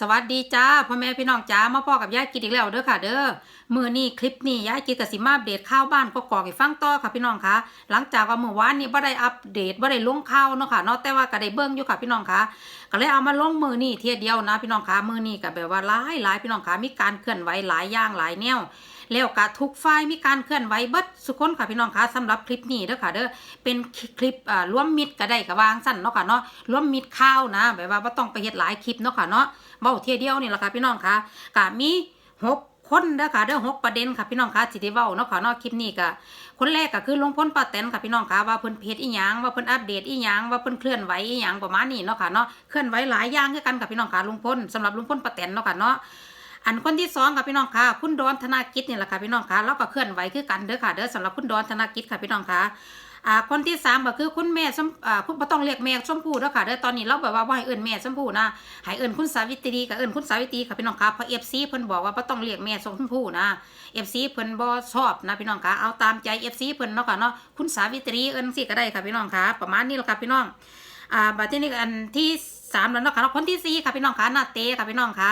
สวัสดีจ้าพ่อแม่พี่น้องจ้ามาพ่อกับยายกินอีกแล้วเด้อค่ะ เด้อมือนี้คลิปนี้ยายกินกับสิมาอัปเดตข่าวบ้านก็กอกให้ฟังต่อค่ะพี่น้องคะหลังจากว่าเมื่อวานนี้บ่ได้อัปเดตบ่ได้ลงข่าวเนาะค่ะเนาะแต่ว่าก็ได้เบิ่งอยู่ค่ะพี่น้องคะก็เลยเอามาลงมือนี้เทียเดียวนะพี่น้องคะมือนี้ก็แบบว่าหลายหลายพี่น้องคะมีการเคลื่อนไหวหลายอย่างหลายแนวแล้วก็ทุกฝ่ายมีการเคลื่อนไหวเบิดสุคนค่ะพี่น้องคะสำหรับคลิปนี้เด้อค่ะเด้อเป็นคลิปอ่าร่วมมิตรก็ได้ก็วางสั้นเนาะค่ะเนาะร่วมมิตรข่าวนะแบบว่าบ่ต้องไปเฮ็ดหลายคลิปเนาะค่ะเนาะ เว้าเที่ยเดียวนี่แหละค่ะพี่น้องคะก็มีหกคนเด้อค่ะเด้อหกประเด็นค่ะพี่น้องคะสิได้เว้าเนาะค่ะนาะคลิปนี้ก็คนแรกก็คือลุงพลป้าแตนค่ะพี่น้องค่ะว่าเพิ่นเพจอีหยังว่าเพิ่นอัปเดตอีหยังว่าเพิ่นเคลื่อนไหวอีหยังประมาณนี้เนาะค่ะเนาะเคลื่อนไหวหลายอย่างคือกันค่ะพี่น้องค่ะลุงพลสำหรับลุงพลป้าแตนเนาะค่ะเนาะอันคนที่สองค่ะพี่น้องค่ะคุณดอนธนากิจนี่แหละค่ะพี่น้องค่ะแล้วก็เคลื่อนไหวคือกันเด้อค่ะเด้อสำหรับคุณดอนธนากิจค่ะพี่น้องค่ะ อ่าคนที่สามก็คือคุณแม่ชมอ่าคุณบ่ต้องเรียกแม่ชมพู่เด้อค่ะเด้อตอนนี้เราแบบว่าบ่ให้เอิ้นแม่ชมพู่นะให้เอิ้นคุณสาวิตรีกับเอิ้นคุณสาวิตรีค่ะพี่น้องค่ะเพราะ FC เพิ่นบอกว่าบ่ต้องเรียกแม่ชมพู่นะ FC เพิ่นบ่ชอบนะพี่น้องค่ะเอาตามใจ FC เพิ่นเนาะค่ะเนาะคุณสาวิตรีเอิ้นสิก็ได้ค่ะพี่น้องค่ะประมาณนี้แหละค่ะพี่น้องอ่าบัดทีนี้อันที่สามแล้วเนาะค่ะคนที่สี่ค่ะพี่น้องค่ะนาเต้ค่ะพี่น้องค่ะ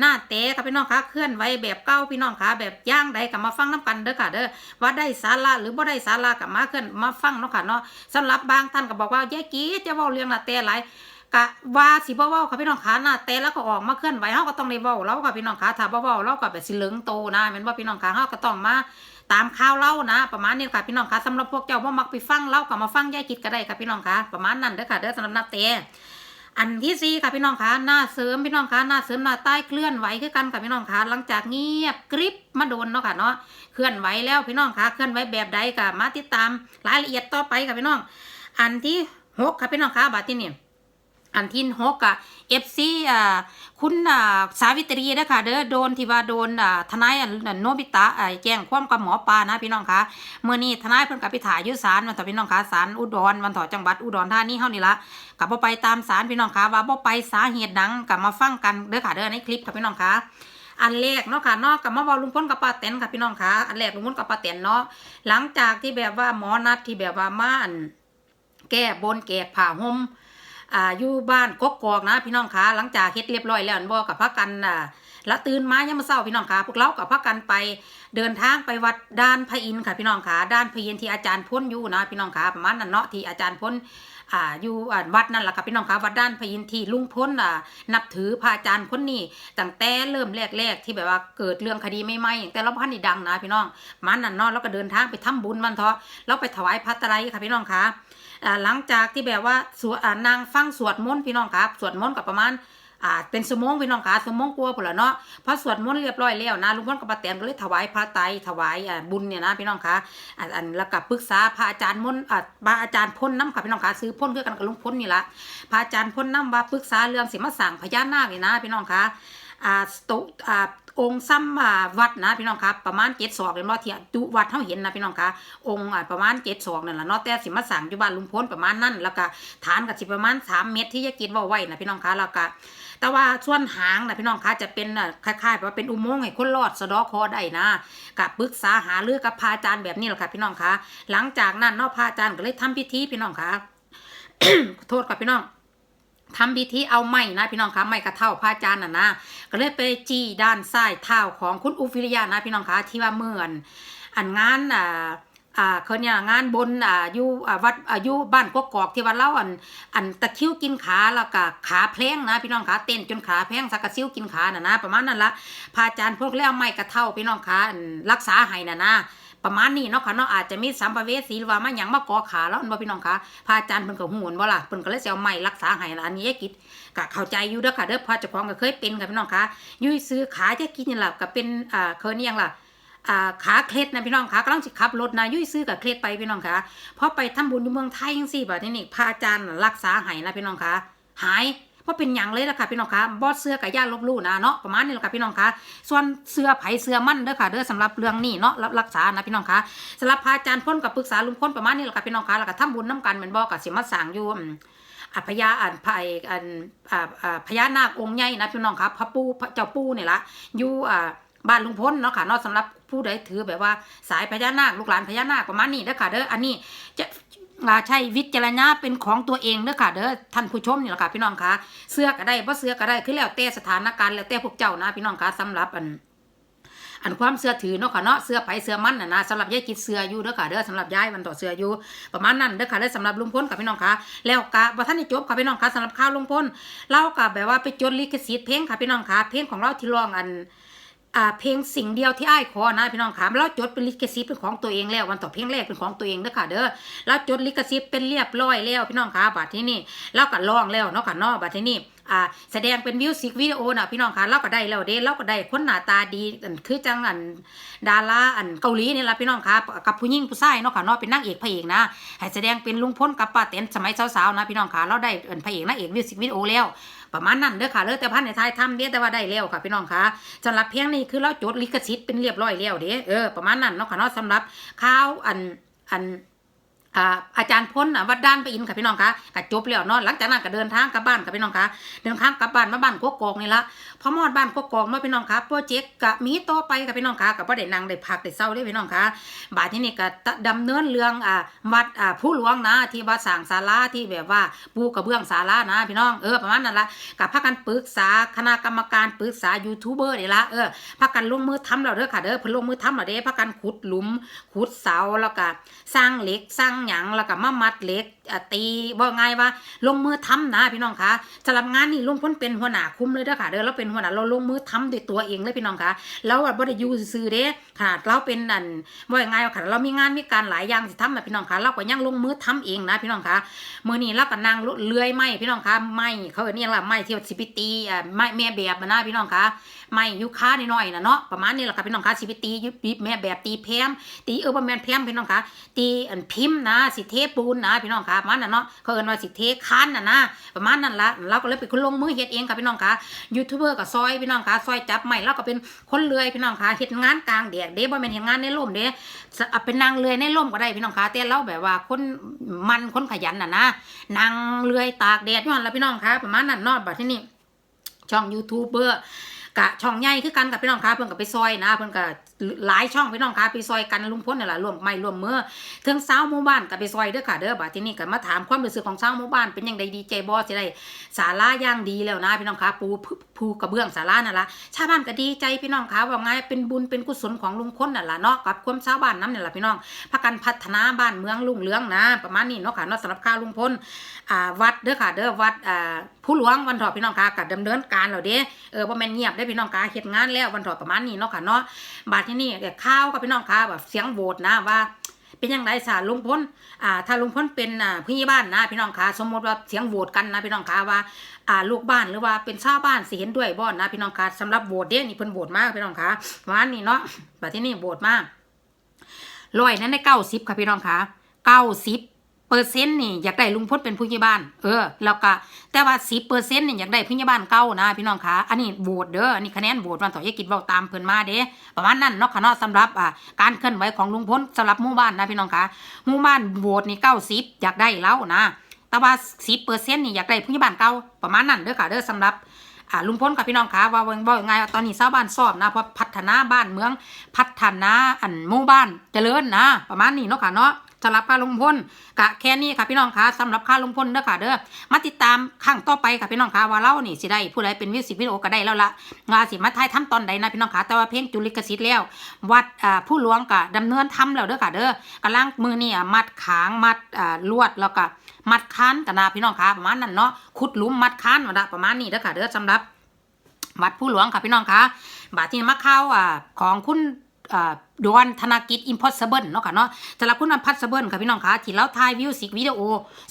หน้าเตะค่ะพี่น้องคะเคลื่อนไหวแบบเก้าพี่น้องคะแบบย่างใดกับมาฟังน้ำกันเด้อค่ะเด้อว่าได้สาระหรือบ่ได้สาระกับมาเคลื่อนมาฟังเนาะค่ะเนาะสำหรับบางท่านก็บอกว่าแย่กี้จะว้าเรื่องหน้าเตะหลายกะว่าสิบ่เว้าค่ะพี่น้องคะหน้าเตะแล้วก็ออกมาเคลื่อนไหวเฮาก็ต้องได้เว้าแล้วค่ะพี่น้องคะถ้าบ่เว้าเราก็แบบสิเหลืองโตนะแม่นว่าพี่น้องคะเฮาก็ต้องมาตามข่าวเล่านะ ประมาณนี้ค่ะพี่น้องคะสำหรับพวกเจ้าบ่มักไปฟังเล่าก็มาฟังยายกิจก็ได้ค่ะพี่น้องคะประมาณนั้นเด้อค่ะเด้อสำหรับหน้าเตะ อันที่สี่ค่ะพี่น้องคะหน้าเสริมพี่น้องคะหน้าเสริมหน้าใต้เคลื่อนไหวคือกันค่ะพี่น้องคะหลังจากเงียบกริบมาโดนเนาะค่ะเนาะเคลื่อนไหวแล้วพี่น้องคะเคลื่อนไหวแบบใดค่ะมาติดตามรายละเอียดต่อไปค่ะพี่น้อง อันที่หกค่ะพี่น้องคะบัดที่นี่ อันที่หกอะเอฟซีอ่าคุณอ่าสาวิตรีนะคะเด้อโดนที่ว่าโดนอ่าทนายโนบิตะอ่าแจ้งความกับหมอปลานะพี่น้องคะเมื่อนี้ทนายเพิ่นกับไปถ่ายยุศาลวันต่อพี่น้องคะศาลอุดรวันต่อจังหวัดอุดรธานีเฮานี่ละกับบ่ไปตามสารพี่น้องคะว่าบ่ไปสาเหตุดังกับมาฟังกันเด้อค่ะเด้อในคลิปค่ะพี่น้องคะอันแรกเนาะค่ะนอกกับมาเว้าลุงพลกับป้าแตนค่ะพี่น้องคะอันแรกลุงพลกับป้าแตนเนาะหลังจากที่แบบว่าหมอนัดที่แบบว่าม่านแก้บนแก้ผ้าห่ม อ่าอยู่บ้านกกอกนะ พี่น้องคะหลังจากเฮ็ดเรียบร้อยแล้วบ่กับพักกันอ่าแล้วตื่นมายามมื้อเช้าพี่น้องคะพวกเรากับพักกันไปเดินทางไปวัดด้านพระอินทร์ค่ะพี่น้องคะด้านพระอินทร์ที่อาจารย์พ้นอยู่นะพี่น้องคะประมาณนั้นเนาะที่อาจารย์พ้นอ่าอยู่อ่าวัดนั่นแหละค่ะพี่น้องคะวัดด้านพยินที่ลุงพ้นอ่านับถือพระอาจารย์พ้นนี่ตั้งแต่เริ่มแรกๆที่แบบว่าเกิดเรื่องคดีไม่ไหมแต่เราพันนี่ดังนะพี่น้องมันนั่นเนาะแล้วก็เดินทางไปทำบุญวันเถาะแล้วไปถวายพัตไตรค่ะพี่น้องคะอ่า หลังจากที่แบบว่าสวดนางฟังสวดมนต์พี่น้องคะสวดมนต์กับประมาณอ่าเป็นสมองพี่น้องคะสมองกลัวพุ่นละเนาะพอสวดมนต์เรียบร้อยแล้วนะลุงพ้นกับป้าแตนก็เลยถวายพระไตรถวายอ่าบุญเนี่ยนะพี่น้องคะอันอันแล้วก็ปรึกษาพระอาจารย์มนต์อ่าพระอาจารย์พ้นน้ำค่ะพี่น้องคะซื้อพ้นคือกันกับลุงพ้นนี่ละพระอาจารย์พ้นน้ำว่าปรึกษาเรื่องสิมาสั่งพญานาคนี่นะพี่น้องคะอ่าสตุอ่า องค์ซ้ำอ่าวัดนะพี่น้องคะประมาณเจ็ดศอกเลยเนาะที่จุวัดเท่าเห็นนะพี่น้องคะองค์อ่าประมาณเจ็ดศอกนั่นแหละเนาะแต่สิมาสั่งอยู่บ้านลุงพ้นประมาณนั้นแล้วก็ฐานกับสิประมาณสามเมตรที่ยายกินว่าไว้นะพี่น้องคะแล้วก็แต่ว่าส่วนหางนะพี่น้องคะจะเป็นอะคล้ายๆแบบว่าเป็นอุโมงค์ให้คนรอดสะดอคอได้นะกับปรึกษาหาเรือกับพระอาจารย์แบบนี้แหละค่ะพี่น้องคะหลังจากนั้นเนาะพาจารย์ก็เลยทำพิธีพี่น้องคะโทษกับพี่น้อง ทำพิธีเอาไม้นะพี่น้องคะไม้กระเท่าพระอาจารย์น่ะนะก็เลยไปจี้ด้านซ้ายเท้าของคุณอุฟิริยานะพี่น้องคะที่ว่าเมื่อนอันงานอ่าอ่าเขาเนี่ยงานบนอ่าอยู่อ่าวัดอายู่บ้านกกอกที่วัดเล่าอันอันตะคริวกินขาแล้วก็ขาแพลงนะพี่น้องขาเต้นจนขาแพลงสักกะซิวกินขาน่ะนะประมาณนั้นละพระอาจารย์พวกแล้วไม่กระเท่าพี่น้องขาอันรักษาให้น่ะนะ ประมาณนี้เนาะค่ะเนาะอาจจะมีสัมภเวสีหรือว่ามาหยังมาก่อขาแล้วบ่พี่น้องคะพระอาจารย์เพิ่นก็หูนบ่ล่ะเพิ่นก็เลยสิเอาไม้รักษาให้นะอันนี้ยายกิจก็เข้าใจอยู่เด้อค่ะเด้อพราะเจ้าของก็เคยเป็นค่ะพี่น้องคะยุ้ยซื้อขายายกิจนี่ล่ะก็เป็นอ่าเคยนี่ยังล่ะอ่าขาเคล็ดนะพี่น้องคะกำลังสิขับรถนะยุ่ยซื้อกับเคล็ดไปพี่น้องคะพอไปทำบุญอยู่เมืองไทยจังซี่แบบนี้นี่พระอาจารย์รักษาให้นะพี่น้องคะหาย เพราะเป็นหยังเลยล่ะค่ะพี่น้องคะบอสเสื้อกับย่าลบลู่นะเนาะประมาณนี้แหละค่ะพี่น้องคะส่วนเสื้อไผ่เสื้อมั่นเด้อค่ะเด้อสำหรับเรื่องนี้เนาะรับรักษานะพี่น้องคะสำหรับพระอาจารย์พ้นกับปรึกษาลุงพ้นประมาณนี้แหละค่ะพี่น้องคะแล้วก็ทำบุญน้ำกันเหมือนบอกกับสิมาสางอยู่อืมอะพญาอันพายอันอ่าพญานาคองค์ใหญ่นะพี่น้องครับพระปูพระเจ้าปู่นี่ยละอยู่อ่าบ้านลุงพ้นเนาะค่ะนาะสำหรับผู้ใดถือแบบว่าสายพญานาคลูกหลานพญานาคประมาณนี้เด้อค่ะเด้ออันนี้จะ ใช้วิจารณญาเป็นของตัวเองเด้อค่ะเด้อท่านผู้ชมนี่แหละค่ะพี่น้องคะเสื้อก็ได้บ่เสื้อก็ได้คือแล้วแต่สถานการณ์แล้วแต่พวกเจ้านะพี่น้องคะสำหรับอันอันความเสื้อถือเนาะค่ะเนาะเสื้อไผเสื้อมันน่ะนะสำหรับยายกิดเสื้ออยู่เด้อค่ะเด้อสำหรับยายมันต่อเสื้ออยู่ประมาณนั้นเด้อค่ะแล้วสำหรับลุงพลกับพี่น้องค่ะแล้วกะบ่ทันได้จบค่ะพี่น้องค่ะสำหรับข่าวลุงพลเราก็แบบว่าไปจดลิขสิทธิ์เพลงค่ะพี่น้องค่ะเพลงของเราที่ร้องอัน อ่าเพลงสิ่งเดียวที่อ้ายขอนะพี่น้องค่ะเราจดเป็นลิขสิทธิ์เป็นของตัวเองแล้ววันต่อเพลงแรกเป็นของตัวเองเด้อค่ะเด้อเราจดลิขสิทธิ์เป็นเรียบร้อยแล้วพี่น้องค่ะบัดที่นี่เราก็ร้องแล้วเนาะค่ะเนาะบัดที่นี่อ่าแสดงเป็นมิวสิกวิดีโอนะพี่น้องคะเราก็ได้แล้วเด้เราก็ได้คนหน้าตาดีอันคือจังอันดาราอันเกาหลีนี่ละพี่น้องคะกับผู้หญิงผู้ชายเนาะค่ะเนาะเป็นนางเอกพระเอกนะให้แสดงเป็นลุงพลกับป้าแตนสมัยสาวๆนะพี่น้องคะเราได้เป็นพระเอกนางเอกมิวสิกวิดีโอแล้ว ประมาณนั้นเด้อค่ะเด้อแต่พันในไทยทำเด้แต่ว่าได้แล้วค่ะพี่น้องคะสำหรับเพลงนี้คือเราจดลิขสิทธิ์เป็นเรียบร้อยแล้วเด้เออประมาณนั้นเนาะค่ะเนาะสำหรับข้าวอันอัน อาจารย์พ้นวัดด้านไปอินค่ะพี่น้องคะก็จบแล้วเนาะหลังจากนั้นก็เดินทางกลับบ้านค่ะพี่น้องคะเดินทางกลับบ้านมาบ้านกกอกนี่ละพอมอดบ้านกกอกมาพี่น้องคะโปรเจกต์ก็มีต่อไปค่ะพี่น้องคะกับว่าได้นั่งได้พักได้เศร้าได้พี่น้องคะบาดที่นี่ก็ดำเนินเรื่องอ่าวัดอ่าผู้หลวงนะที่วัดสางศาลาที่แบบว่าปูกระเบื้องศาลานะพี่น้องเออประมาณนั้นละกับพากันปรึกษาคณะกรรมการปรึกษายูทูบเบอร์นี่ละเออพากันลงมือทำแล้วเด้อค่ะเด้อเพิ่นลงมือทำแล้วเด้พากันขุดหลุมขุดเสาแล้วก็สร้างเหล็กสร้างหยังแล้วก็มามัดเหล็กตีว่าไงว่า ลงมือทำนะพี่น้องคะสำหรับงานนี้ลุงพ้นเป็นหัวหน้าคุ้มเลยเด้อค่ะเด้อเราเป็นหัวหน้าเราลงมือทำด้วยตัวเองเลยพี่น้องคะแล้วบ่ได้ยู่ซื่อเด้ขนาดเราเป็นอันว่าไงว่าขนาดเรามีงานมีการหลายอย่างสิทำนะพี่น้องคะเราก็ยังลงมือทำเองนะพี่น้องคะมื้อนี้เราก็นั่งเลื่อยไม้พี่น้องคะไม้เขาเนี่ล่ะไม้ที่ว่าสิไปตีอะไม้แม่แบบนะพี่น้องคะไม้ยูคาน้อยๆนะเนาะประมาณนี้แหละค่ะพี่น้องคะสิไปตียุบแม่แบบตีแพมตีเออบ่แม่นแพมพี่น้องคะตีอันพิมพ์นะสิเทปูนนะพี่น้องคะประมาณนั้นเนาะเขาเอิ้นว่าสิเทคันน่ะนะประมาณนั้นละเราก็เลยเป็นคนลงมือเฮ็ดเองค่ะพี่น้องคะยูทูบเบอร์ก็ซอยพี่น้องคะซอยจับไม้เราก็เป็นคนเลื่อยพี่น้องคะเฮ็ดงานกลางแดดเด้บ่แม่นเฮ็ดงานในร่มเด้อเป็นนางเลื่อยในร่มก็ได้พี่น้องคะแต่เราแบบว่าคนมันคนขยันน่ะนะนางเลื่อยตากแดดยู่นั่นล่ะพี่น้องคะประมาณนั้นเนาะบัดทีนี้ช่องยูทูบเบอร์กะช่องใหญ่คือกันกับพี่น้องคะเพิ่นก็ไปซอยนะเพิ่นก็ หลายช่องพี่น้องคะไปซอยกันลุงพ้นนี่แหละรวมไม้ร่วมเมื่อถึงสาวหมู่บ้านก็ไปซอยเด้อค่ะเด้อบัดที่นี้ก็มาถามความรู้สึกของสาวหมู่บ้านเป็นยังไงดีใจบ่สิได้ศาลาย่างดีแล้วนะพี่น้องคะปูภูกระเบื้องศาลานั่นละชาวบ้านก็ดีใจพี่น้องคะว่าไงเป็นบุญเป็นกุศลของลุงพ้นนั่นละเนาะกับความชาวบ้านน้ำนี่แหละพี่น้องพากันพัฒนาบ้านเมืองรุ่งเรืองนะ ประมาณนี้เนาะค่ะเนาะสำหรับข้าวลุงพ้นอ่าวัดเด้อค่ะเด้อวัดอ่า ผู้หลวงวันถอดพี่น้องคะก็ดำเนินการแล้วเด้เออบ่แม่นเงียบได้พี่น้องคะเฮ็ดงานแล้ววันถอดประมาณนี้เนาะค่ะเนาะบาดที่นี่เดี๋ยวข้าวกับพี่น้องคะแบบเสียงโหวตนะว่าเป็นยังไงสารลุงพ้นอ่า ถ้าลุงพ้นเป็นอ่าผู้ใหญ่บ้านนะพี่น้องคะสมมติว่าเสียงโหวตกันนะพี่น้องคะว่า อ่าลูกบ้านหรือว่าเป็นชาวบ้านสิเห็นด้วยบ่อนนะพี่น้องคะสำหรับโหวตเด้นี่เพิ่นโหวตมากพี่น้องคะประมาณนี้เนาะบัดที่นี่โหวตมากร้อยนั้นได้เก้าสิบค่ะพี่น้องคะเก้าสิบ เปอร์เซ็นต์นี่อยากได้ลุงพลเป็นผู้ใหญ่บ้าน เออ แล้วก็แต่ว่าสิเปอร์เซ็นต์นี่อยากได้ผู้ใหญ่บ้านเก้านะพี่น้องคะอันนี้โหวตเด้ออันนี้คะแนนโหวตวันต่อยกิจเว้าตามเพิ่นมาเด้ประมาณนั้นเนาะค่ะเนาะสำหรับอ่าการเคลื่อนไหวของลุงพลสำหรับหมู่บ้านนะพี่น้องคะหมู่บ้านโหวตนี่เก้าสิบอยากได้แล้วนะแต่ว่าสิเปอร์เซ็นต์นี่อยากได้ผู้ใหญ่บ้านเก่าประมาณนั้นเด้อค่ะเด้อสำหรับอ่าลุงพลกับพี่น้องคะว่าว่าว่ายังไงตอนนี้ชาวบ้านสอบนะเพราะพัฒนาบ้านเมืองพัฒนาอันหมู่บ้านเจริญนะ ประมาณนี้เนาะค่ะเนาะ สำหรับค่าลงพลกะแค่นี้ค่ะพี่น้องคะสำหรับค่าลงพลเด้อค่ะเด้อมาติดตามข้างต่อไปค่ะพี่น้องคะว่าเล่านี่สิได้ผู้ใดเป็นมิวสิวิโอก็ได้แล้วละว่าสิมาถ่ายทำตอนใดนะพี่น้องคะแต่ว่าเพลงจุลิกสิทธิ์แล้ว วัดผู้หลวงก็ดำเนินทำแล้วเด้อค่ะเด้อกำลังมือนี่มัดขางมัดลวดแล้วก็มัดค้านกันนะพี่น้องคะประมาณนั้นเนาะขุดหลุมมัดค้านมาละประมาณนี้เด้อค่ะเด้อสำหรับวัดผู้หลวงค่ะพี่น้องคะบาทที่มาเข้าอ่าของคุณ ดวนธนกิจ impossible เนาะค่ะเนาะสำหรับคุณ impossible ค่ะพี่น้องคะที่เราถ่ายวิวสิกวิดีโอ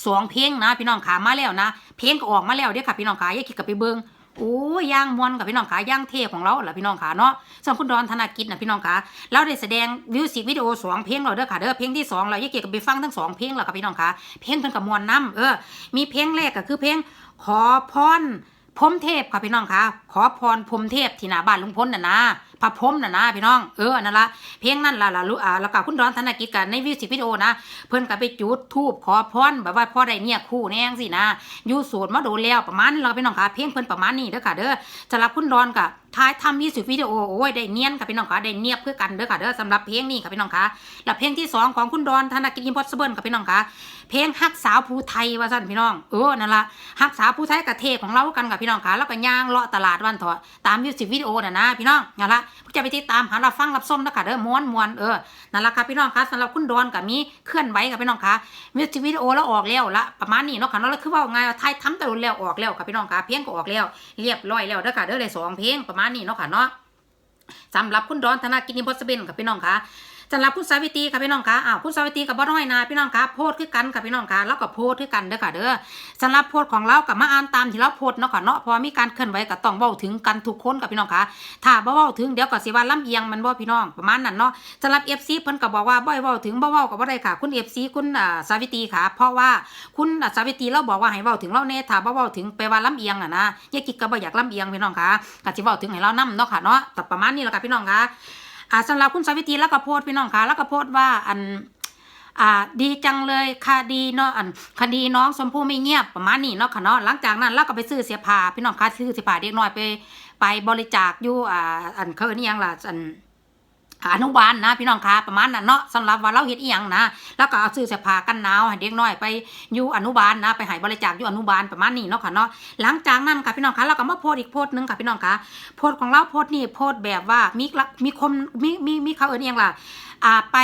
สองเพลงนะพี่น้องคะมาแล้วนะ เพลงก็ออกมาแล้วเด้อค่ะพี่น้องคะอย่าคิดกับไปเบิงโอ้ย่างมวนกับพี่น้องคะย่างเทของเราแหละพี่น้องคะเนาะส่วนคุณดอนธนกิจนะพี่น้องคะเราได้แสดงวิวสิกวิดีโอสองเพลงเราเด้อค่ะเด้อเพลงที่สองเราอย่าเกี่ยวกับไปฟังทั้งสองเพลงแล้วค่ะพี่น้องคะเพลงเพิ่นกับมวนน้ำเออมีเพลงแรกก็คือเพลงขอพรพรมเทพค่ะพี่น้องคะขอพรพรมเทพที่หน้าบ้านลุงพลน่ะนะ พระพรมน่ะนะพี่น้องเออนั่นละเพลงนั่นล่ะล่ะรู้อ่าแล้วก็คุณร้อนธนกิจกันในวิวสิกวิดีโอนะ เพิ่นก็ไปจุดทูบขอพรแบบว่าพ่อได้เนี่ยคู่แน่งสินะอยู่โสดมาโดนแล้วประมาณนี้เราพี่น้องคะเพลงเพิ่นประมาณนี้เด้อค่ะเด้อจะรับคุณร้อนกับ ท้ายทำวิวสิกวิดีโอโอ้ยได้เนียนค่ะพี่น้องคะได้เนียบเพื่อกันเด้อค่ะเด้อสำหรับเพลงนี้ค่ะพี่น้องคะแล้วเพลงที่สองของคุณดอนธนกิจ impossible ค่ะพี่น้องคะเพลงฮักสาวภูไทยว่าสั่นพี่น้องเออนั่นละฮักสาวภูไทยกับเทของเรากันกับพี่น้องค่ะแล้วก็ย่างเลาะตลาดวันเถอะตามมิวสิกวิดีโอน่ะนะพี่น้องนั่นละจะไปติดตามหาเราฟังรับส้มนะคะเด้อม้วนม้วนเออนั่นละค่ะพี่น้องค่ะสำหรับคุณดอนกับมีเคลื่อนไหวกับพี่น้องค่ะมิวสิกวิดีโอแล้วออกแล้วละประมาณนี้เนาะค่ะเนาะแล้วคือว่าไงไทยทำแต่รุนแล้วออกแล้วค่ะพี่น้องค่ะเพลงก็ออกแล้ว เรียบร้อยแล้วเด้อค่ะเด้อเลยสองเพลงประมาณนี้เนาะค่ะเนาะสำหรับคุณดอนธนากินนิพสเบนค่ะพี่น้องคะ สำหรับคุณสาวิตีค่ะพี่น้องคะอ้าวคุณสาวิตีกับบ่น้อยนาพี่น้องคะโพดคือกันค่ะพี่น้องคะแล้วก็โพดคือกันเด้อค่ะเด้อสำหรับโพดของเรากับมาอ่านตามที่เราโพดเนาะค่ะเนาะเพราะมีการเคลื่อนไหวกับต้องเว้าถึงกันทุกคนค่ะพี่น้องคะถ้าบ่เว้าถึงเดี๋ยวก็สิว่าลำเอียงมันบ่พี่น้องประมาณนั้นเนาะสำหรับ FC เพิ่นก็บอกว่าบ่เว้าถึงบ่เว้าก็บ่ได้ค่ะ คุณ FC คุณอ่าสาวิตีค่ะ เพราะว่าคุณอ่าสาวิตีเราบอกว่าให้เว้าถึงเราแน่ถ้าบ่เว้าถึงไปว่าลำเอียงน่ะนะยายกิกก็บ่อยากลำเอียงพี่น้องคะก็สิเว้าถึงให้เรานํเนาะค่ะเนาะแต่ประมาณนี้แหละค่ะพี่น้องคะ อ่าสำหรับคุณสาวิตรีแล้วก็โพสพี่น้องคะแล้วก็โพสว่าอันอ่าดีจังเลยคดีเนาะอันคดีน้องชมพู่ไม่เงียบประมาณนี้เนาะค่ะเนาะหลังจากนั้นเราก็ไปซื้อเสียผ้าพี่น้องคะซื้อเสียผ้าเด็กน้อยไป ไปบริจาคอยู่อ่าอันเขาเอิ้นอิหยังล่ะอัน อนุบาลนะพี่น้องคะประมาณนั้นเนาะสำหรับว่าเราเฮ็ดอีหยังนะ แล้วก็เอาซื้อเสื้อผ้ากันหนาวให้เด็กน้อยไปอยู่อนุบาลนะไปให้บริจาคอยู่อนุบาลประมาณนี้เนาะค่ะเนาะหลังจากนั้นค่ะพี่น้องคะเราก็มาโพสอีกโพสหนึ่งค่ะพี่น้องคะโพสของเราโพสนี่โพสแบบว่ามีมีคนมีมีมีเขาเอิ้นอิหยังล่ะอ่าไป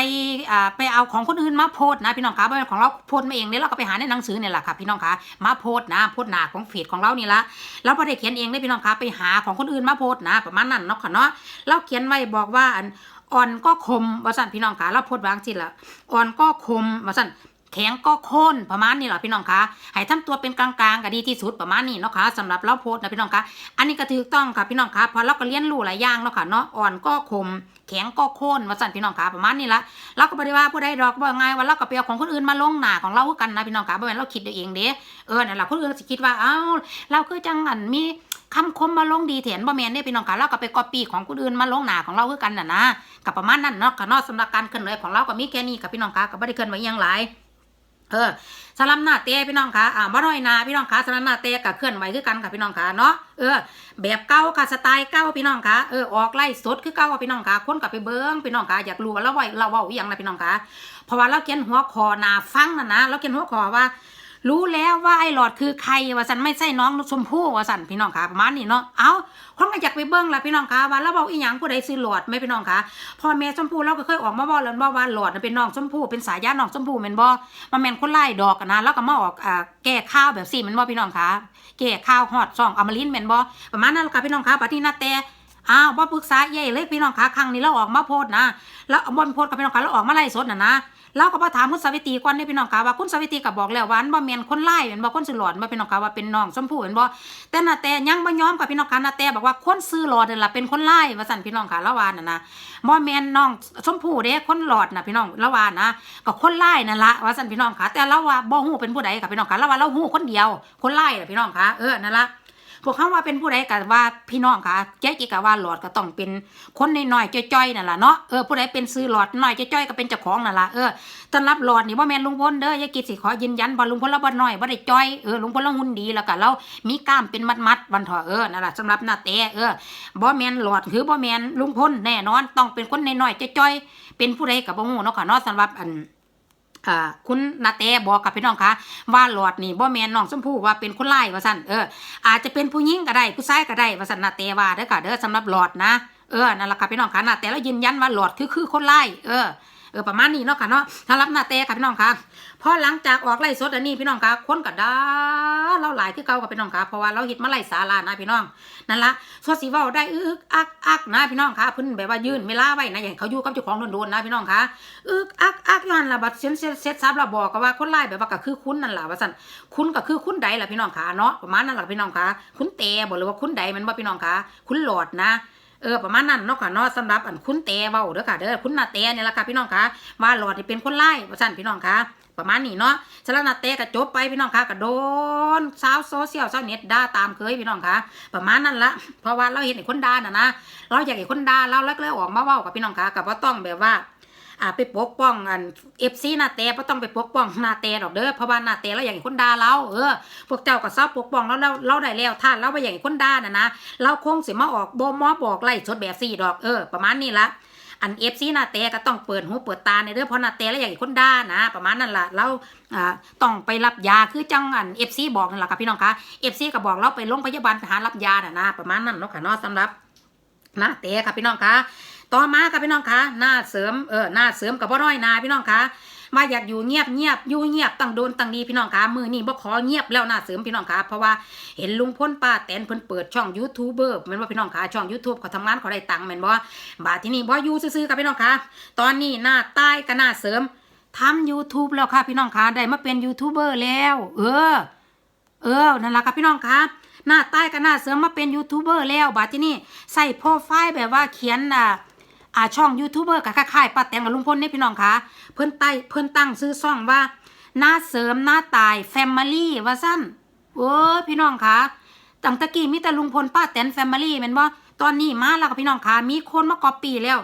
อ่าไปเอาของคนอื่นมาโพสนะพี่น้องคะไม่เป็นของเราโพสมาเองเนี่ยเราก็ไปหาในหนังสือเนี่ยแหละค่ะพี่น้องคะมาโพสนะโพสหนาของเพจของเรานี่ละเราไม่ได้เขียนเองเลยพี่น้องคะไปหาของคนอื่นมาโพสนะ ประมาณนั้นเนาะค่ะเนาะเราเขียนไว้บอกว่าอันอ่อนก็คมว่าสั่นพี่น้องคะเราโพสต์วางจิละอ่อนก็คมว่าสั่นแข็งก็โค่นประมาณนี้แหละพี่น้องคะให้ทำตัวเป็นกลางๆก็ดีที่สุดประมาณนี้เนาะค่ะสำหรับเราโพสนะพี่น้องคะอันนี้ก็ถูกต้องค่ะพี่น้องคะพราะเราก็เรียนรู้หลายอย่างเนาะค่ะเนาะอ่อนก็คม แข็งก็โค่นว่าสั่นพี่น้องคะประมาณนี้ละเราก็บริว่าผู้ใดดอกบ่ไงว่าเราก็ไปเอาของคนอื่นมาลงหน้าของเราคือกันนะพี่น้องคะบ่แม่นเราคิดเอาเองเด้เออนั่นล่ะคนอื่นสิคิดว่าเอ้าเราคือจังอันมี คำคมมาลงดีเถียนบ่แม่นเด้พี่น้องคะเราก็ไปก๊อปปี้ของคนอื่นมาลงหนาของเราคือกันน่ะนะก็ประมาณนั้นเนาะก็เนาะสำหรับการเคลื่อนไหวของเราก็มีแค่นี้ค่ะพี่น้องคะก็บ่ได้เคลื่อนไหวอหยังหลายเออสลัมหน้าเตะพี่น้องคะอ่าบ่น้อยหนาพี่น้องคะสลัมหน้าเตะก็เคลื่อนไหวคือกันค่ะพี่น้องคะเนาะเออแบบเก่าค่ะสไตล์เก่าพี่น้องคะเออออกไล่สดคือเก่าพี่น้องคะคนกับไปเบิ้งพี่น้องคะอยากรู้ว่าเราเว้าเราเว้าอย่างนะพี่น้องคะเพราะว่าเราเขียนหัวคอหนาฟังนะนะเราเขียนหัวคอว่า รู้แล้วว่าไอ้หลอดคือใครว่าสันไม่ใช่น้องชมพู่ว่าสันพี่น้องคะประมาณนี้เนาะเอาคนก็อยากไปเบิ้งละพี่น้องคะว่าเราเว้าอีหยังผู้ใดซื้อหลอดไม่พี่น้องคะพ่อแม่ชมพู่เราก็เคยออกมาบอกแล้วว่าว่าหลอดน่ะเป็นน้องชมพู่เป็นสายญาติน้องชมพู่แมนบ่มาแมนคนไล่ดอกนะแล้วก็มาออกแก้ข้าวแบบสี่แมนบ่พี่น้องคะแก้ข้าวฮอดซองอมรินแมนบ่ประมาณนั้นละค่ะพี่น้องคะบัดนี้นาแต่อ้าวบ่ปรึกษาเย่เลยพี่น้องคะครั้งนี้เราออกมาโพดนะ แล้วบนโพดกับพี่น้องคะเราออกมาไล่สดนะนะ เราก็มาถามคุณสาวิตรีก่อนเด้พี่น้องค่ะว่าคุณสาวิตรีก็บอกแล้วว่าอันบ่แมนคนไล่แม่นบ่คนซื้อหลอดบ่พี่น้องค่ะว่าเป็นน้องชมพู่แม่นบ่แต่นาแต่ยังบ่ยอมกับพี่น้องค่ะนาแต่บอกว่าคนซื้อหลอดนั่นล่ะเป็นคนไล่ว่าซั่นพี่น้องค่ะละวาน่ะนะบ่แมนน้องชมพู่เด้คนหลอดน่ะพี่น้องละวานะก็คนไล่นั่นล่ะว่าซั่นพี่น้องค่ะแต่เราว่าบ่ฮู้เป็นผู้ใดค่ะพี่น้องค่ะเราว่าเราฮู้คนเดียว คนไล่น่ะพี่น้องค่ะเออนั่นล่ะ พวกเขาว่าเป็นผู้ใดกันว่าพี่น้องค่ะแจ๊กกะว่าหลอดก็ต้องเป็นคนน้อยๆจ้อยๆนั่นล่ะเนาะเออผู้ใดเป็นซื้อหลอดน้อยจ้อยๆก็เป็นเจ้าของนั่นล่ะเออต้อนรับหลอดนี่ว่าแม่ลุงพลเด้อยายกิจสิขอยืนยันบ่ลุงพลเราบ่น้อยบ่ได้จ้อยเออลุงพลเราหุ่นดีแล้วก็เรามีกล้ามเป็นมัดๆวันเถอะเออนั่นล่ะสำหรับหน้าเตะเออบ่แม่นหลอดคือบ่แม่นลุงพลแน่นอนต้องเป็นคนน้อยๆจ้อยๆเป็นผู้ใดก็บ่ฮู้เนาะค่ะเนาะสำหรับอัน คุณนาเต้บอกกับพี่น้องคะว่าหลอดนี่บ่แมนน้องชมพู่ว่าเป็นคนไล่ว่าสั่นเอออาจจะเป็นผู้หญิงก็ได้ผู้ชายก็ได้ว่าสั่นนาเต้ว่าเด้อค่ะเด้อสำหรับหลอดนะเออนั่นแหละค่ะพี่น้องคะนาเต้แล้วยืนยันว่าหลอดคือคือคนไล่เออ เออประมาณนี้เนาะค่ะเนาะสำหรับหน้าเต้ค่ะพี่น้องคะพอหลังจากออกไล่สดอันนี้พี่น้องคะคนก็ด่าเราหลายคือเก่ากับพี่น้องคะเพราะว่าเราเฮ็ดมาไล่สารานะพี่น้องนั่นละส่วนสิเว้าได้อึกอักอักนะพี่น้องคะเพิ่นแบบว่ายืนเวลาไว้นะอย่างเขาอยู่กับเจ้าของโดนๆนะพี่น้องคะอึกอักอักย้อนละบัดเซ็นเซ็นเซ็ตซับเราบอกก็ว่าคนไล่แบบว่าก็คือคุณนั่นล่ะว่าซั่นคุณก็คือคุณใดล่ะพี่น้องคะเนาะประมาณนั้นแหละพี่น้องคะคุณเตะบ่หรือว่าคุณใดมันบ่พี่น้องคะคุณหลอดนะ เออประมาณนั้นเนาะค่ะเนาะสำหรับอันคุณเตเว้าเด้อค่ะเด้อคุณนาเตเนี่ยละค่ะพี่น้องค่ะว่าหลอดนี่เป็นคนไล่ว่าซั่นพี่น้องค่ะประมาณนี้เนาะสำหรับนาเตะก็จบไปพี่น้องคะก็โดนสาวโซเชียลชาวเน็ตด่าตามเคยพี่น้องคะประมาณนั้นละเพราะว่าเราเห็นไอ้คนด่าน่ะนะเราอยากให้คนด่าเราเลิกเลยออกมาเว้ากับพี่น้องคะกับว่าต้องแบบว่า อ่าไปปกป้องอันเอฟซีนาเต้บ่ต้องไปปกป้องนาเต้ดอกเด้อเพราะว่านาเต้เราอย่ากให้คนด่าเราเออพวกเจ้าก็เศร้าปกป้องเราเราเราได้แล้วถ้าเราบ่อย่ากให้คนด่านะนะเราคงสิมาออกบ่มอบอกไล่สดแบบซี่ดอกเออประมาณนี้ละอันเอฟซีนาเต้ก็ต้องเปิดหูเปิดตาในเรื่องเพราะนาเตแล้วอย่ากให้คนด่านะ ประมาณนั้นล่ะเราอ่าต้องไปรับยาคือจังอันเอฟซีบอกนั่นแหละค่ะพี่น้องคะเอฟซีก็บอกเราไปโรงพยาบาลไปหารับยาน่ะนะประมาณนั้นเนาะค่ะเนาะสำหรับนาเต้ค่ะพี่น้องคะ ต่อมาค่ะพี่น้องคะหน้าเสริมเออหน้าเสริมกับพ่อน้อยนาพี่น้องคะมาอยากอยู่เงียบเงียบอยู่เงียบตั้งโดนตั้งดีพี่น้องคะมือนี่บ่ขอเงียบแล้วหน้าเสริมพี่น้องคะเพราะว่าเห็นลุงพ้นป้าแตนเพิ่นเปิดช่องยูทูบเบอร์แม่นว่าพี่น้องคะช่อง YouTube เขาทำงานเขาได้ตังค์แม่นบ่บาทที่นี่บ่อยู่ซื่อๆค่ะพี่น้องคะตอนนี้หน้าใต้กับหน้าเสริมทำ YouTube แล้วค่ะพี่น้องคะได้มาเป็นยูทูบเบอร์แล้ว เออ เออนั่นแหละค่ะพี่น้องคะหน้าใต้กับหน้าเสริมมาเป็นยูทูบเบอร์แล้วบาทที่นี่ใส่โปรไฟล์แบบว่าเขียนอ่า อ่าช่องยูทูบเบอร์กับค่ายป้าแตงกับลุงพลนี่พี่น้องคะเพื่อนใต้เพื่อนตั้งซื้อซ่องว่าหน้าเสริมหน้าตายแฟมิลี่ว่าสั้นโอ้พี่น้องคะตั้งตะกี้มีแต่ลุงพลป้าแตนแฟมิลี่แม่นบ่ตอนนี้มาแล้วค่ะพี่น้องคะมีคนมาก๊อปปี้แล้ว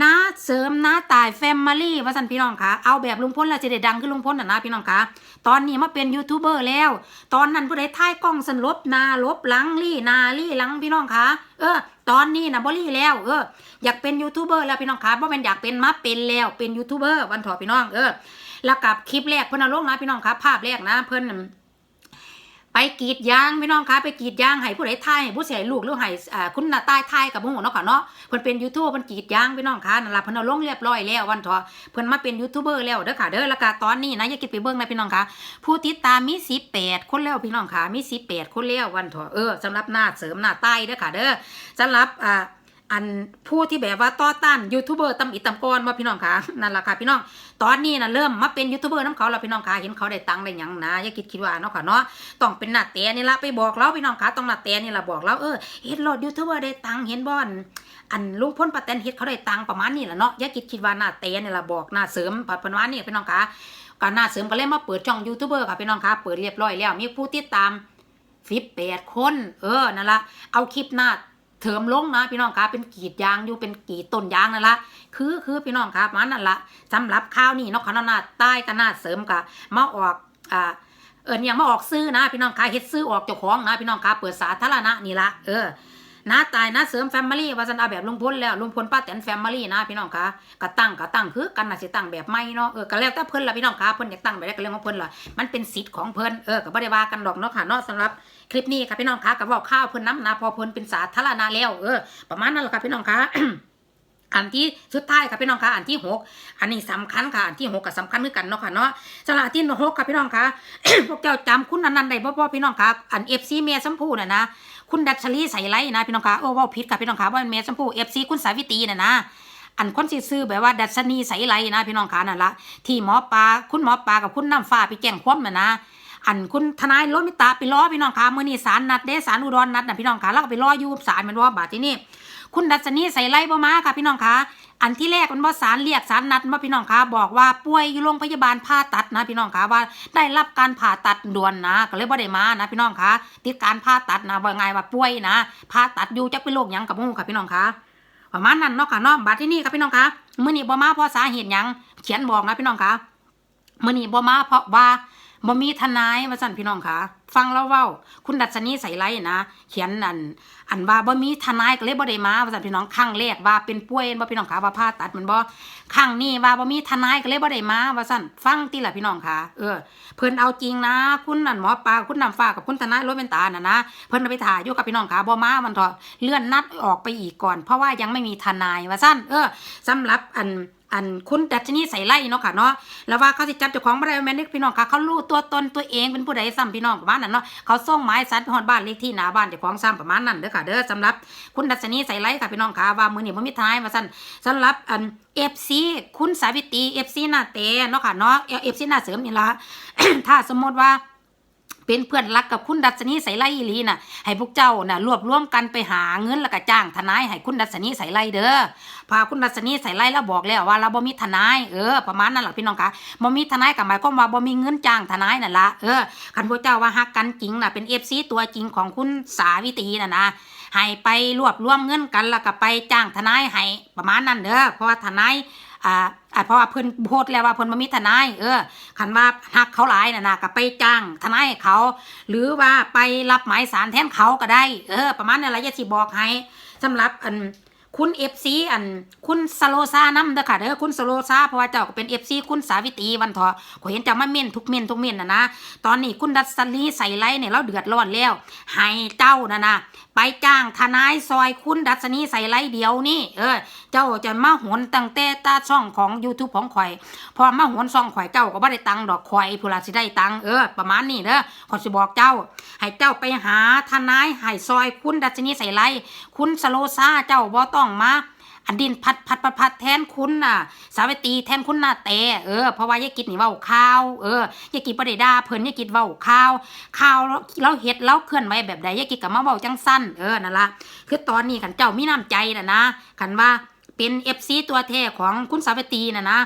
น้าเสริมน้าตายแฟมิลี่ว่าสันพี่น้องคะเอาแบบลุงพลแล้วจะได้ดังขึ้นลุงพลน่ะนะพี่น้องคะตอนนี้มาเป็นยูทูบเบอร์แล้ว ตอนนั้นผู้ใดถ่ายกล้องสันลบนาลบหลังลี่นาลี่หลังพี่น้องคะเออ ตอนนี้นะบลี่แล้วเอออยากเป็นยูทูบเบอร์แล้วพี่น้องคะเพราะเป็นอยากเป็นมาเป็นแล้วเป็นยูทูบเบอร์วันถอพี่น้องเออแล้วกับคลิปแรกเพิ่นเอาลงนะพี่น้องคะภาพแรกนะเพิ่อน ไปกรีดยางพี่น้องคะไปกรีดยางให้ผู้ใดทายให้ผู้เสียลูกหรือให้คุณนาตายทายกับหมู่เนาะค่ะเนาะเพิ่นเป็นยูทูบเพิ่นกรีดยางพี่น้องคะนั่นล่ะเพิ่นเอาลงเรียบร้อยแล้ววันทอเพิ่นมาเป็นยูทูบเบอร์แล้วเด้อค่ะเด้อแล้วก็ตอนนี้นะอย่าคิดไปเบิ่งนะพี่น้องคะผู้ติดตามมีแปดคนแล้วพี่น้องคะมีแปดคนแล้ววันทอเออสำหรับหน้าเสริมหน้าใต้เด้อค่ะเด้อสำหรับอ่า อันผู้ที่แบบว่าต่อต้านยูทูบเบอร์ตำอิดตำกอนว่าพี่น้องคะนั่นแหละค่ะพี่น้องตอนนี้นะเริ่มมาเป็นยูทูบเบอร์น้ำเขาแล้วพี่น้องคะเห็นเขาได้ตังค์ได้ยังนะอย่าคิดคิดว่าเนาะค่ะเนาะต้องเป็นหน้าเตะนี่ละไปบอกเราพี่น้องคะต้องหน้าเตะนี่ละบอกเราเออเฮ็ดโหลดยูทูบเบอร์ได้ตังค์เห็นบอนอันลุงพ้นปาแตนเฮ็ดเขาได้ตังประมาณนี้แหละเนาะอย่าคิดคิดว่าหน้าเตะนี่ละบอกหน้าเสริมปัดประมาณนี้พี่น้องคะการหน้าเสริมก็เลยมาเปิดช่องยูทูบเบอร์ค่ะพี่น้องคะเปิดเรียบร้อยแล้วมีผู้ติดตามฟิบแปดคน เออนั่นละเอาคลิปหน้า เถิมลงนะพี่น้องคะเป็นกีดยางอยู่เป็นกีดต้นยางนั่นละคือคือพี่น้องคะมันนั่นละสำหรับข้าวนี่นาะขนาดใต้ก็น่าเสริมกะมาออกอ่าเอิญยังมาออกซื้อนะพี่น้องคะเฮ็ดซื้อออกเจ้าของนะพี่น้องคะเปิดสาธารณะนี่ละเออ น้าตายนะเสริมแฟมิลี่ว่าสันเอาแบบลุงพลแล้วลุงพลป้าแตนแฟมิลี่นะพี่น้องคะก็ตั้งก็ตั้งคือกันน่ะสิตั้งแบบใหม่เนาะเออก็แล้วแต่เพิ่นละพี่น้องคะเพิ่นอยากตั้งแบบใดก็เรื่องของเพิ่นละมันเป็นสิทธิ์ของเพิ่นเออก็บ่ได้ว่ากันดอกเนาะค่ะเนาะสำหรับคลิปนี้ค่ะพี่น้องคะก็เว้าข้าวเพิ่นน้ำนะพอเพิ่นเป็นสาธารณะแล้วเออประมาณนั้นแหละค่ะพี่น้องคะอันที่สุดท้ายค่ะพี่น้องคะอันที่หกอันนี้สำคัญค่ะอันที่หกก็สำคัญคือกันเนาะค่ะเนาะสำหรับอันที่หกค่ะพี่น้องคะพวกเจ้าจำคุณอนันต์ได้บ่บ่พี่น้องคะอันเอฟซีเมียสัมพูน่ะนะ คุณดัชลีใส่ไรนะพี่น้องคะโอ้ว่าผิดค่ะพี่น้องคะว่าเมียสัมพูเอฟซีคุณสาวิตีน่ะนะอันคนสิซื้อแบบว่าดัชนีใส่ไรนะพี่น้องคะนั่นละที่หมอปลาคุณหมอปลากับคุณน้ำฟ้าไปแจ้งความน่ะนะ อันคุณทนายโรมิตาไปรอพี่น้องคะมื้อนี้ศาลนัดเด้ศาลอุดรนัดน่ะพี่น้องคะแล้วก็ไปรออยู่ศาลม่นว่าบาดที่นี่คุณดัชนีใส่ไล่บ่มาค่ะพี่น้องคะอันที่แรกมันว่าสารเรียกสารนัดมาพี่น้องคะบอกว่าป่วยอยู่โรงพยาบาลผ่าตัดนะพี่น้องคะว่าได้รับการผ่าตัดด่วนนะก็เลยบ่ได้มานะพี่น้องคะติดการผ่าตัดนะว่าไงว่าป่วยนะผ่าตัดอยู่จักเป็นโรคยังกับมู่ค่ะพี่น้องคะประมาณนั้นเนาะค่ะเนาะบัดที่นี่ค่ะพี่น้องคะมื้อนี้บ่มาเพราะสาเหตุยังเขียนบอกนะพี่น้องคะมื้อนี้บ่มาเพราะว่า บ่มีทนายว่าสั่นพี่น้องคะฟังแล้วเว้า คุณดัชนีใส่ไล่นะ เขียนนั่นอันว่าบ่มีทนายก็เลยบ่ได้มาว่าซั่นพี่น้องครั้งแรกว่าเป็นป่วยบ่พี่น้องคะว่าผ่าตัดมันบ่ครั้งนี้ว่าบ่มีทนายก็เลยบ่ได้มาว่าซั่นฟังติล่ะพี่น้องคะเออเพิ่นเอาจริงนะ คุณนั่นหมอปลาคุณน้ำฟ้ากับคุณทนายรถเป็นตาน่ะนะเพิ่นเอาไปถ่ายอยู่กับพี่น้องคะบ่มามันเถอะเลื่อนนัดออกไปอีกก่อน เพราะว่ายังไม่มีทนายว่าซั่นเออสำหรับอัน อันคุณดัชนีใส่ไล่เนาะค่ะเนาะแล้วว่าเขาสิจับเจ้าของบ่ได้แม่นเด้อพี่น้องค่ะเขารู้ตัวตนตัวเองเป็นผู้ใดซ้ำพี่น้องประมาณนั้นเนาะเขาส่งหมายสารไปฮอดบ้านเลขที่หน้าบ้านเจ้าของซ้ำประมาณนั้นเด้อค่ะเด้อสำหรับคุณดัชนีใส่ไล่ค่ะพี่น้องค่ะว่ามื้อนี้บ่มีทนายว่าซั่นสำหรับอัน FC คุณสาวิตรี FC หน้าเตเนาะค่ะเนาะ FC หน้าเสริมนี่ล่ะถ้าสมมติว่า เป็นเพื่อนรักกับคุณดัชนีใส่ไล่อีลีน่ะให้พวกเจ้าน่ะรวบรวมกันไปหาเงินแล้วก็จ้างทนายให้คุณดัชนีใส่ไล่เด้อพาคุณดัชนีใส่ไล่แล้วบอกแล้วว่าเราบ่มีทนายเออประมาณนั้นแหละพี่น้องคะบ่มีทนายก็หมายความว่าบ่มีเงินจ้างทนายนั่นละเออคันพวกเจ้าว่าฮักกันจริงน่ะเป็น FC ตัวจริงของคุณสาวิตีน่ะนะให้ไปรวบรวมเงินกันแล้วก็ไปจ้างทนายให้ประมาณนั้นเด้อเพราะว่าทนาย อ่าอ่าเพราะว่าเพิ่อนโพสแล้วว่าเพิ่อนบ่มีทนายเออคันว่าฮักเขาหลายน่ะนะก็ไปจ้างทนายเขา หรือว่าไปรับหมายสารแทนเขาก็ได้ เออ ประมาณนั้นแหละอยาสิบอกให้สำหรับอันคุณเอฟซีอันคุณสโลซานํเด้อค่ะเด้อคุณสโลซาเพราะว่าเจ้าก็เป็นเอฟซีคุณสาวิตีวันเถาะขอยเห็นเจ้ามาเม่นทุกเม่นทุกเม่นนะนะ ตอนนี้คุณดัชนีใส่ไลเนี่ยเราเดือดร้อนแล้วให้เจ้านะนะ ไปจ้างทนายซอยคุณดัชนีใส่ไรเดียวนี่ เออ เจ้าจะมาหวนตั้งแต่ตาช่องของ YouTube ของข่อย พอมาหวนซองข่อยเจ้าก็บ่ได้ตังดอกข่อยผู้ลาสิได้ตังเออประมาณนี้เด้อขอสิบอกเจ้า ให้เจ้าไปหาทนายให้ซอยคุณดัชนีใส่ไรคุณสโลซาเจ้าบ่ต้องมา อันดินพัดพัดพัดพัดแทนคุณน่ะ สาวิตรีแทนคุณน่ะแต่เออเพราะว่ายายกิดนี่เว้าข่าวเออยายกิดบ่ได้ด่าเพิ่นยายกิดเว้าข่าวข่าวเราเฮ็ดเราเคลื่อนไหวแบบใดยายกิดก็มาเว้าจังสั้นเออนั่นละคือตอนนี้คันเจ้ามีน้ำใจน่ะนะคันว่าเป็น FC ตัวแท้ของคุณสาวิตรีน่ะนะ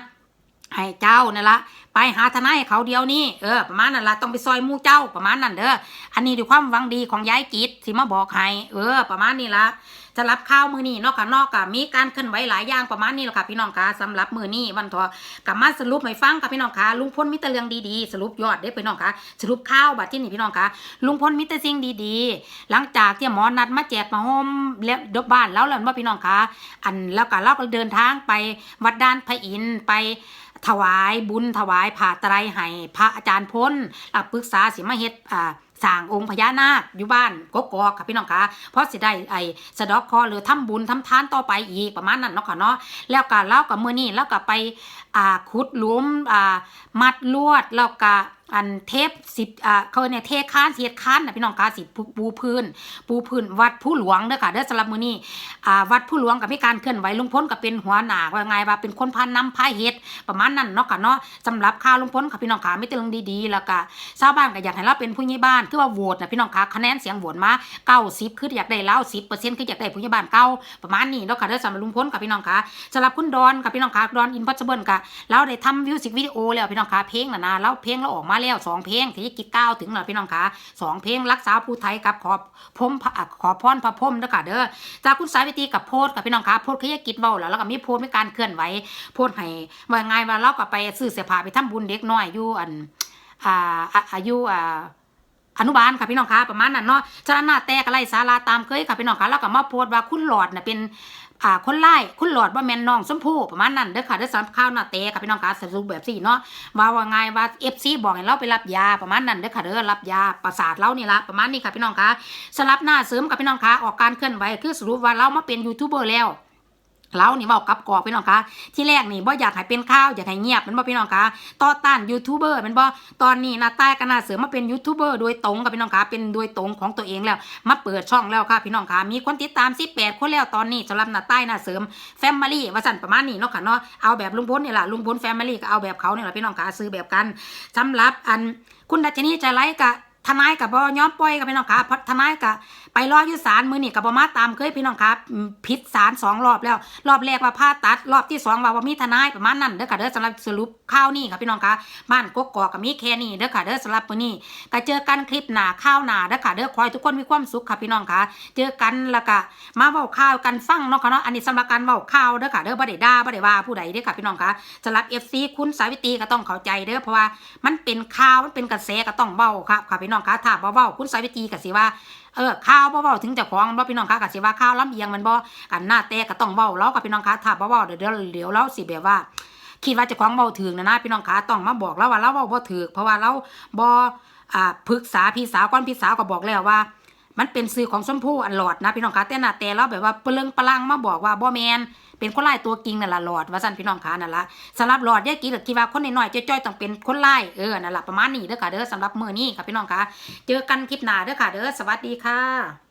ให้เจ้านั่นละไปหาทนายเขาเดียวนี่เออประมาณนั้นละต้องไปซอยมู่เจ้าประมาณนั้นเด้ออันนี้ด้วยความหวังดีของยายกิจที่มาบอกให้เออ ประมาณนี้ละ จะรับข้าวมือนี้นอกจากนอกกมีการเคลื่อนไหวหลายอย่างประมาณนี้แหละค่ะพี่น้องคะสำหรับมือนี้วันทอกับมาสรุปให้ฟังค่ะพี่น้องคะลุงพลมีแต่เรื่องดีๆ สรุปยอดได้พี่น้องคะสรุปข้าวบัดที่นี่พี่น้องคะลุงพลมีแต่สิ่งดีๆ หลังจากที่หมอนัดมาแจกมาโฮมแล้วดบ้านแล้วแหละว่าพี่น้องคะอันแล้วก็เราก็เดินทางไปวัดด้านพระอินทร์ไปถวายบุญถวายผ่าไตรให้พระอาจารย์พ้นปรึกษาสิมาเฮ็ดอ่า สร้างองค์พญานาคอยู่บ้านกกอกค่ะพี่น้องคะเพราะสิได้ไอ้สะดอกคอหรือทำบุญทำทานต่อไปอีกประมาณนั้นเนาะค่ะเนาะแล้วก็เล่ากับมื้อนี้แล้วก็ไปอ่าขุดหลุมอ่ามัดลวดแล้วก็อันเทปสิบอ่าเขาเนี่ยเทคานเสียดคานนะพี่น้องคะสิปูปูพื้น ปูพื้นวัดผู้หลวงเด้อค่ะเด้อสำหรับมือนี้อ่าวัดผู้หลวงกับมีการเคลื่อนไหวลุงพ้นก็เป็นหัวหน้าว่าไงว่าเป็นคนพานำพาเฮ็ดประมาณนั้นเนาะค่ะเนาะสำหรับข่าวลุงพลค่ะพี่น้องขาไม่ตเรื่องดีๆ แล้วก็ชาวบ้านก็อยากให้เราเป็นผู้ใหญ่บ้านคือว่าโหวตนะพี่น้องขาคะแนนเสียงโหวตมาเก้าสิบคืออยากได้แล้วสิบเปอร์เซ็นต์คืออยากได้ผู้ใหญ่บ้านเก้าประมาณนี้เนาะค่ะเด้อสำหรับลุงพลค่ะพี่น้องขาสำหรับคุณดอนค่ะพี่น้องขาดอนอินพัชเบิลค่ะเราได้ทำมิวสิกวิดีโอแล้วพี่น้องขาเพลงนะนะแล้วเพลงเราออกมาแล้วสองเพลงที่กิจก้าวถึงแล้วพี่น้องขาสองเพลงรักษาผู้ไทยกับขอพรมขอพรพระพมเด้อค่ะเด้อจากคุณสายวิตีกับโพสต์ค่ะพี่น้องขาโพสต์คือกิจเว้าแล้วแล้วก็มีโพสมีการเคลื่อนไหวโพดให้ว่าไงว่าเราก็ไปซื้อเสื้อผ้าไปทำบุญเด็กน้อยอยู่อันอ่าอาอายุอ่าอนุบาลค่ะพี่น้องคะประมาณนั้นเนาะฉะนั้นหน้าแต่ก็ไล่สาราตามเคยค่ะพี่น้องคะแล้วก็มาโพสว่าคุณหลอดน่ะเป็น อ่าคนไล่คุณหลอดว่าแมนน้องสมพู่ประมาณนั้นเด้อค่ะเด้อสามข้าวหน้าเตะค่ะพี่น้องคะสรุปแบบสี่เนาะว่าว่าไงว่าเอฟซีบอกให้เราไปรับยาประมาณนั้นเด้อค่ะเด้อรับยาประสาทเรานี่ละประมาณนี้ค่ะพี่น้องคะสรับหน้าเสริมกับพี่น้องคะออกการเคลื่อนไหวคือสรุปว่าเรามาเป็นยูทูบเบอร์แล้ว เรานี่บอกกับกอกพี่น้องคะที่แรกนี่บ่อยากให้เป็นข้าวอยากให้เงียบมันบ่พี่น้องคะต่อต้านยูทูบเบอร์มันบ่ตอนนี้นาใต้กันนาเสือมาเป็นยูทูบเบอร์โดยตรงกับพี่น้องคะเป็นโดยตรงของตัวเองแล้ว มาเปิดช่องแล้วค่ะพี่น้องคะมีคนติดตาม18คนแล้วตอนนี้สำหรับนาใต้นาเสริมแฟมิลี่ว่าสั่นประมาณนี้เนาะค่ะเนาะเอาแบบลุงพลนี่แหละลุงพลแฟมิลี่ก็เอาแบบเขาเนี่ยแหละพี่น้องคะซื้อแบบกันสำหรับอันคุณดัชนีใจไร้กับทนายกับบ่ย้อมปล่อยกับพี่น้องคะเพราะทนายกับ ไปรออยู่ศาลมือนี่กับบมาตามเคยพี่น้องครับผิดศาลสองรอบแล้ว รอบแรกว่าผ่าตัด รอบที่สองว่าว่ามีทนายประมาณนั้นเด้อค่ะเด้อสำหรับสรุปข่าวนี่ค่ะพี่น้องคะบ้านกกอกกับมีแค่นี้เด้อค่ะเด้อสำหรับมือนี้ก็เจอกันคลิปหนาข้าวหนาเด้อค่ะเด้อขอให้ทุกคนมีความสุขค่ะพี่น้องคะเจอกันแล้วก็มาเว้าข่าวกันฟังเนาะค่ะเนาะอันนี้สำหรับการเว้าข่าวเด้อค่ะเด้อบ่ได้ด่าบ่ได้ว่าผู้ใดเด้อค่ะพี่น้องคะสำหรับ FC คุณสาวิตรีก็ต้องเข้าใจเด้อเพราะว่ามันเป็นข่าวมันเป็นกระแสก็ต้องเว้าครับค่ะพี่น้องคะถ้าบ่เว้าคุณสาวิตรีก็สิว่า เออข้าวบ่เว้าถึงเจ้าของบ่พี่น้องคะก็สิว่าข้าวลำเอียงมันบ่กันหน้าแต่ก็ต้องเว้าเรากับพี่น้องคะถ้าบ่เว้าเดี๋ยวเดี๋ยวเดี๋ยวเราสิแบบว่าคิดว่าเจ้าของเบาถึงนะนะพี่น้องคะต้องมาบอกแล้วว่าเราเบาบ่ถูกเพราะว่าเราบ่อ่าปรึกษาพี่สาวก่อนพี่สาวก็บอกแล้วว่า มันเป็นซื้อของชมพู่อันหลอดนะพี่น้องคะแต่หน้าแต่เราแบบว่าเปลืองปลังมาบอกว่าบ่แมนเป็นคนไล่ตัวจริงนั่นละหลอดว่าสั่นพี่น้องคะนั่นละสำหรับหลอดยายกี้ก็คิดว่าคนน้อยๆจ้อยๆต้องเป็นคนไล่เออนั่นละประมาณนี้เด้อค่ะเด้อสำหรับมือนี้ค่ะพี่น้องคะเจอกันคลิปหน้าเด้อค่ะเด้อสวัสดีค่ะ